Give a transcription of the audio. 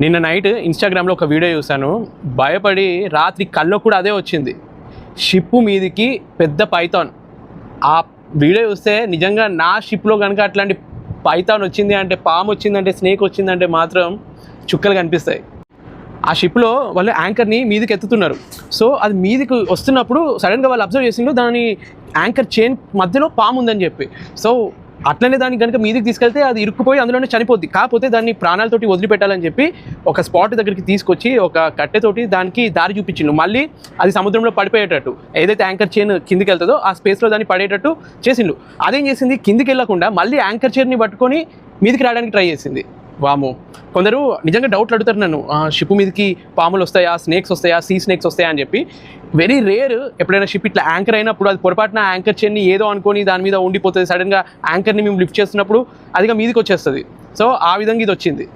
నిన్న నైట్ ఇన్స్టాగ్రామ్లో ఒక వీడియో చూశాను. భయపడి రాత్రి కల్లో కూడా అదే వచ్చింది. షిప్ మీదికి పెద్ద పైథాన్. ఆ వీడియో చూస్తే నిజంగా నా షిప్లో కనుక అట్లాంటి పైథాన్ వచ్చింది అంటే పాము వచ్చిందంటే స్నేక్ వచ్చిందంటే మాత్రం చుక్కలు కనిపిస్తాయి. ఆ షిప్లో వాళ్ళు యాంకర్ని మీదకి ఎత్తుతున్నారు. సో అది మీదకి వస్తున్నప్పుడు సడన్గా వాళ్ళు అబ్జర్వ్ చేసిండ్రు దాని యాంకర్ చైన్ మధ్యలో పాము ఉందని చెప్పి. సో అట్లనే దాన్ని కనుక మీదికి తీసుకెళ్తే అది ఇరుక్కుపోయి అందులోనే చనిపోద్ది. కాకపోతే దాన్ని ప్రాణాలతోటి వదిలిపెట్టాలని చెప్పి ఒక స్పాట్ దగ్గరికి తీసుకొచ్చి ఒక కట్టెతోటి దానికి దారి చూపించిండు. మళ్ళీ అది సముద్రంలో పడిపోయేటట్టు ఏదైతే యాంకర్ చైన్ కిందికి వెళ్తుందో ఆ స్పేస్లో దాన్ని పడేటట్టు చేసిండు. అదేం చేసింది? కిందికి వెళ్ళకుండా మళ్ళీ యాంకర్ చైర్ని పట్టుకొని మీదికి రావడానికి ట్రై చేసింది. వాము. కొందరు నిజంగా డౌట్లు అడుగుతారు నన్ను. షిప్ మీదకి పాములు వస్తాయా? స్నేక్స్ వస్తాయా? సీ స్నేక్స్ వస్తాయా? అని చెప్పి. వెరీ రేర్ ఎప్పుడైనా షిప్ ఇట్లా యాంకర్ అయినప్పుడు అది పొరపాటున యాంకర్ చేయని ఏదో అనుకొని దాని మీద ఉండిపోతుంది. సడన్గా యాంకర్ని మేము లిఫ్ట్ చేస్తున్నప్పుడు అదిగా మీదకి వచ్చేస్తుంది. సో ఆ విధంగా ఇది వచ్చింది.